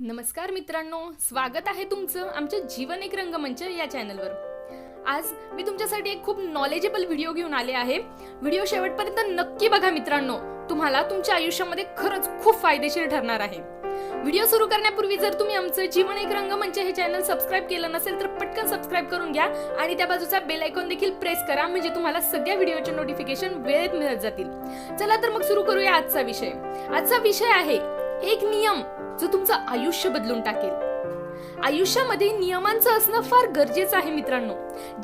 नमस्कार मित्रांनो स्वागत आहे तुमचं आमच्या जीवन एक रंगमंच या चॅनलवर. आज मी तुमच्यासाठी एक खूप नॉलेजेबल व्हिडिओ घेऊन आले आहे. व्हिडिओ शेवटपर्यंत नक्की बघा मित्रांनो. तुम्हाला तुमच्या आयुष्यामध्ये खरंच खूप फायदेशीर ठरणार आहे. व्हिडिओ सुरू करण्यापूर्वी जर तुम्ही आमचं जीवन एक रंगमंच हे चॅनल सबस्क्राईब केलं नसेल तर पटकन सबस्क्राईब करून घ्या आणि त्या बाजूचा बेल आयकॉन देखील प्रेस करा म्हणजे तुम्हाला सगळ्या व्हिडिओचे नोटिफिकेशन वेळेत मिळत जातील. चला तर मग सुरू करूया आजचा विषय. आजचा विषय आहे एक नियम जो तुमचं आयुष्य बदलून टाकेल. आयुष्यामध्ये नियमांचं असणं फार गरजेचं आहे मित्रांनो.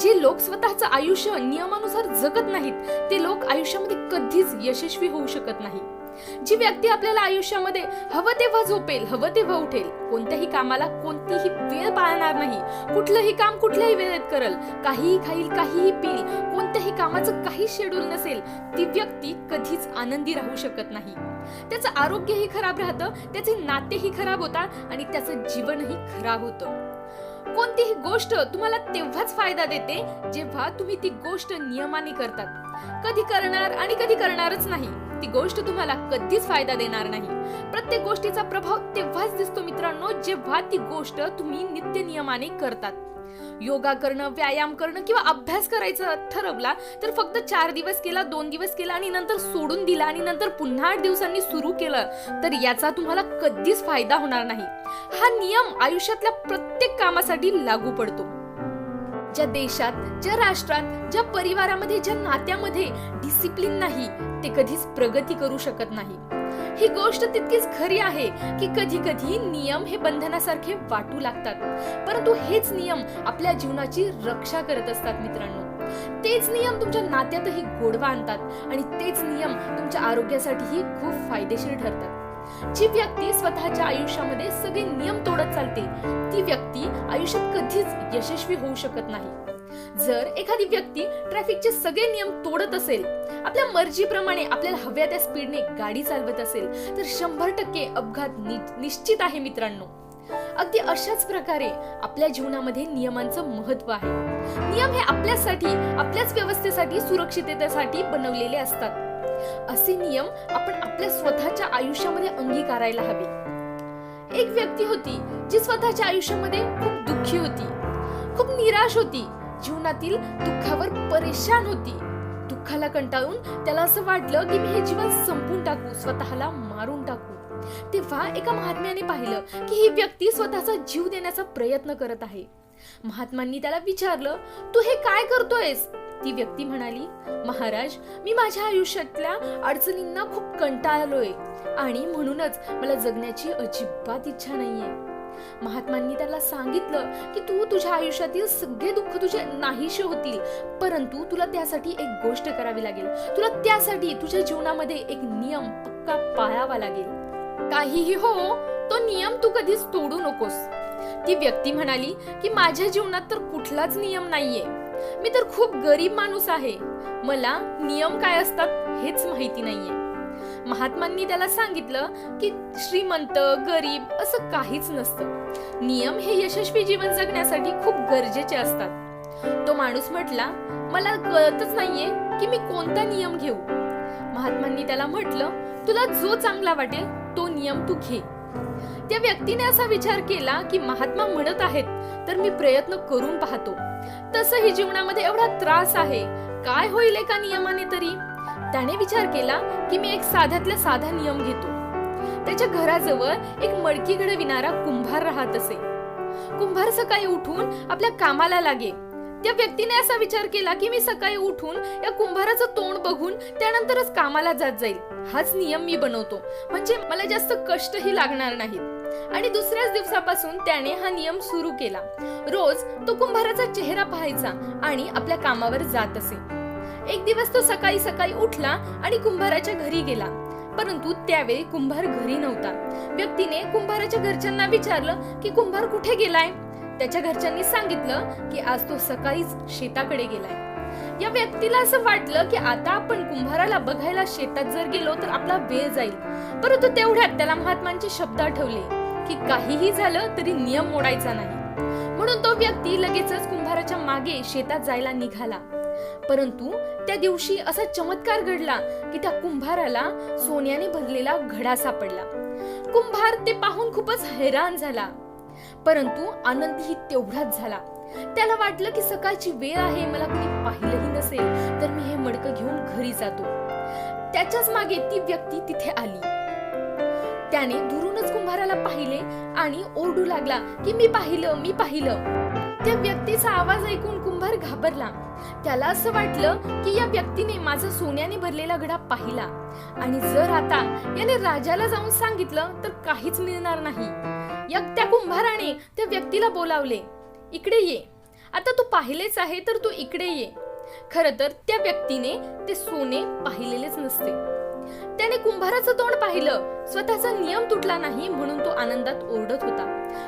जे लोक स्वतःचं आयुष्य नियमानुसार जगत नाहीत ते लोक आयुष्यामध्ये कधीच यशस्वी होऊ शकत नाही. जी व्यक्ती आपल्याला आयुष्यामध्ये हवं तेव्हा झोपेल हवं तेव्हा उठेल कोणत्याही कामाला कोणतीही वेळ पाळणार नाही. कुठलंही काम कुठल्याही वेळेत करल काहीही खाईल काहीही पिईल कोणत्याही कामाचं काही शेड्यूल नसेल ती व्यक्ती कधीच आनंदी राहू शकत नाही. त्याचं आरोग्यही खराब राहतं त्याचे नातेही खराब होतात आणि त्याचं जीवनही खराब होतं. कोणतीही गोष्ट तुम्हाला तेव्हाच फायदा देते जेव्हा तुम्ही ती गोष्ट नियमाने करतात. कधी करणार आणि कधी करणारच नाही ती गोष्ट तुम्हाला कधीच फायदा देणार नाही. प्रत्येक गोष्टीचा प्रभाव तेव्हाच दिसतो मित्रांनो जेव्हा ती गोष्ट तुम्ही नित्य नियमाने करतात. योगा करणं व्यायाम करणं किंवा अभ्यास करायचा ठरवला तर फक्त चार दिवस केला दोन दिवस केला आणि नंतर सोडून दिला आणि नंतर पुन्हा आठ दिवसांनी सुरू केलं तर याचा तुम्हाला कधीच फायदा होणार नाही. हा नियम आयुष्यातल्या प्रत्येक कामासाठी लागू पडतो. ज्या देशात ज्या राष्ट्रात ज्या परिवारामध्ये ज्या नात्यामध्ये डिसिप्लिन नाही ते कधीच प्रगती करू शकत नाही. ही गोष्ट तितकीच खरी आहे की कधी कधी नियम हे बंधनासारखे वाटू लागतात. परंतु हेच नियम आपल्या जीवनाची रक्षा करत असतात मित्रांनो. तेच नियम तुमच्या नात्यातही गोडवा आणतात आणि तेच नियम तुमच्या आरोग्यासाठीही खूप फायदेशीर ठरतात. जी व्यक्ती स्वतःच्या आयुष्यामध्ये सगळे नियम तोडत चालते ती व्यक्ती आयुष्यात कधीच यशस्वी होऊ शकत नाही. जर एखादी व्यक्ती ट्रॅफिकचे सगळे नियम तोडत असेल आपल्या मर्जीप्रमाणे आपल्याला हव्या त्या स्पीडने गाडी चालवत असेल तर शंभर टक्के अपघात नि- निश्चित आहे मित्रांनो. अगदी अशाच प्रकारे आपल्या जीवनामध्ये नियमांचं महत्त्व आहे. नियम हे आपल्यासाठी आपल्याच व्यवस्थेसाठी सुरक्षिततेसाठी बनवलेले असतात. असे नियम आपण आपल्या स्वतःच्या आयुष्यामध्ये अंगीकारायला हवे. एक व्यक्ती होती जी स्वतःच्या आयुष्यामध्ये खूप दुःखी होती. खूप निराश होती. जीवनातील दुःखावर परेशान होती. दुःखाला कंटाळून त्याला असं वाटलं की मी हे जीवन संपून टाकू स्वतःला मारून टाकू. तेव्हा एका महात्म्याने पाहिलं की ही व्यक्ती स्वतःचा जीव देण्याचा प्रयत्न करत आहे. महात्मांनी त्याला विचारलं तू हे काय करतोयस? ती व्यक्ती म्हणाली महाराज मी माझ्या आयुष्यातल्या अडचणींना खूप कंटाळलोय आणि म्हणूनच मला जगण्याची अजिबात इच्छा नाहीये. महात्मांनी त्याला सांगितलं की तू तुझ्या आयुष्यातील सगळे दुःख तुझे नाहीशे होतील परंतु तुला त्यासाठी एक गोष्ट करावी लागेल. तुला त्यासाठी तुझ्या जीवनामध्ये एक नियम पक्का पाळावा लागेल. काहीही हो तो नियम तू कधीच तोडू नकोस. ती व्यक्ती म्हणाली की माझ्या जीवनात तर कुठलाच नियम नाहीये. मी तर खूप गरीब माणूस आहे. मला नियम काय असतात हेच माहिती नाहीये. महात्मांनी त्याला सांगितलं की श्रीमंत गरीब असं काहीच नसतं. नियम हे यशस्वी जीवन जगण्यासाठी खूप गरजेचे असतात. तो माणूस म्हटला मला कळतच नाहीये की मी कोणता नियम घेऊ. महात्मांनी त्याला म्हटलं तुला जो चांगला वाटेल तो नियम तू घे. त्या व्यक्तीने असा विचार केला की महात्मा म्हणत आहेत तर मी प्रयत्न करून पाहतो. तसंही जीवनामध्ये एवढा त्रास आहे. काय होईल एका नियमाने तरी? त्याने विचार केला की मी एक साध्यातला साधा नियम घेतो. त्याच्या घराजवळ एक मडकी घडविणारा कुंभार राहत असे. कुंभार सकाळी उठून आपल्या कामाला लागे. त्या व्यक्तीने असा विचार केला की मी सकाळी उठून या कुंभाराचं तोंड बघून त्यानंतरच कामाला जात जाईल. हाच नियम मी बनवतो. म्हणजे मला जास्त कष्टही लागणार नाहीत. आणि दुसऱ्याच दिवसापासून त्याने हा नियम सुरू केला. रोज तो कुंभाराचा चेहरा पाहायचा आणि आपल्या कामावर जात असे. एक दिवस तो सकाळी सकाळी उठला आणि कुंभाराच्या घरी गेला. परंतु त्यावेळी कुंभार घरी नव्हता. व्यक्तीने कुंभाराच्या घरच्यांना विचारलं की कुंभार कुठे गेलाय? त्याच्या घरच्यांनी सांगितलं की आज तो सकाळीच शेताकडे गेलाय. या व्यक्तीला असं वाटलं की आता आपण कुंभाराला बघायला शेतात जर गेलो तर आपला वेळ जाईल. परंतु तेवढ्यात त्याला महात्मांचे शब्द आठवले की काहीही झालं तरी नियम मोडायचा नाही. म्हणून तो व्यक्ती लगेचच कुंभाराच्या मागे शेतात जायला निघाला. परंतु त्या दिवशी असा चमत्कार घडला की त्या कुंभाराला सोन्याने भरलेला घडा सापडला. कुंभार ते पाहून खूपच हैराण झाला. परंतु आनंदही तेवढाच झाला. त्याला वाटलं की सकाळची वेळ आहे मला कोणी पाहिलंही नसेल तर मी हे मडकं घेऊन घरी जातो. त्याच्याच मागे ती व्यक्ती तिथे आली. त्याने दुरूनच कुंभाराला पाहिले आणि ओरडू लागला की मी पाहिलं मी पाहिलं. त्या व्यक्तीचा आवाज ऐकून कुंभार घाबरला. त्याला असं वाटलं की या व्यक्तीने माझा सोन्याने भरलेला घडा पाहिला. आणि जर आता याने राजाला जाऊन सांगितलं तर काहीच मिळणार नाही. या त्या कुंभाराने त्या व्यक्तीला बोलावले इकडे ये. आता तू पाहिलेच आहे तर तू इकडे ये. खर तर त्या व्यक्तीने ते सोने पाहिलेलेच नसते. त्याने कुंभाराचं तोंड पाहिलं. स्वतःचा नियम तुटला नाही म्हणून तो आनंदात ओरडत होता.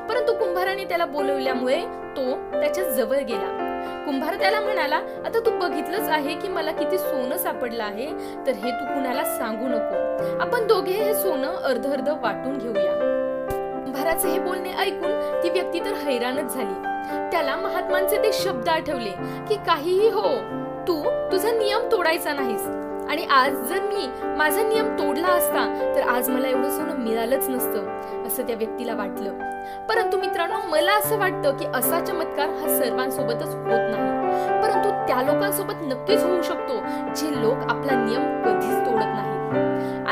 परंतु कुंभाराने त्याला बोलवल्यामुळे तो त्याच्याजवळ गेला. कुंभार त्याला म्हणाला आता तू बघितलंच आहे की मला किती सोनं सापडलं आहे तर हे तू कुणाला सांगू नको. आपण दोघे हे सोनं अर्ध अर्ध वाटून घेऊया. कुंभाराचे हे बोलणे ऐकून ती व्यक्ती तर हैराणच झाली. त्याला महात्मांचे ते शब्द आठवले की काहीही हो तू तुझा नियम तोडायचा नाहीस. आणि आज जर मी माझा नियम तोडला असता तर आज मला एवढं सोनं मिळालंच नसतं असं त्या व्यक्तीला वाटलं. परंतु मित्रांनो मला असं वाटतं की असा चमत्कार हा सर्वांसोबतच होत नाही. परंतु त्या लोकांसोबत नक्कीच होऊ शकतो जे लोक आपला नियम कधीच तोडत नाही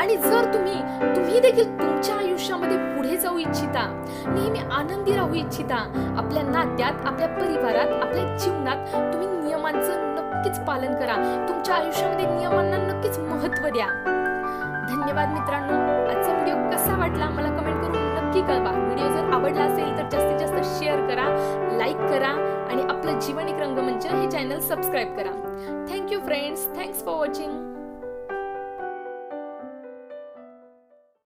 आणि जर तुम्ही तुम्ही देखील तुमच्या आयुष्यामध्ये पुढे जाऊ इच्छिता नेहमी आनंदी राहू इच्छिता आपल्या नात्यात आपल्या परिवारात आपल्या जीवनात तुम्ही नियमांचं नक्कीच पालन करा. तुमच्या आयुष्यामध्ये नियमांना नक्कीच महत्त्व द्या. धन्यवाद मित्रांनो. आजचा व्हिडिओ कसा वाटला मला कमेंट करून नक्की कळवा. व्हिडिओ जर आवडला असेल तर जास्तीत जास्त शेअर करा लाईक करा आणि आपलं जीवन एक रंगमंच हे चॅनल सबस्क्राईब करा. Thank you friends. Thanks for watching.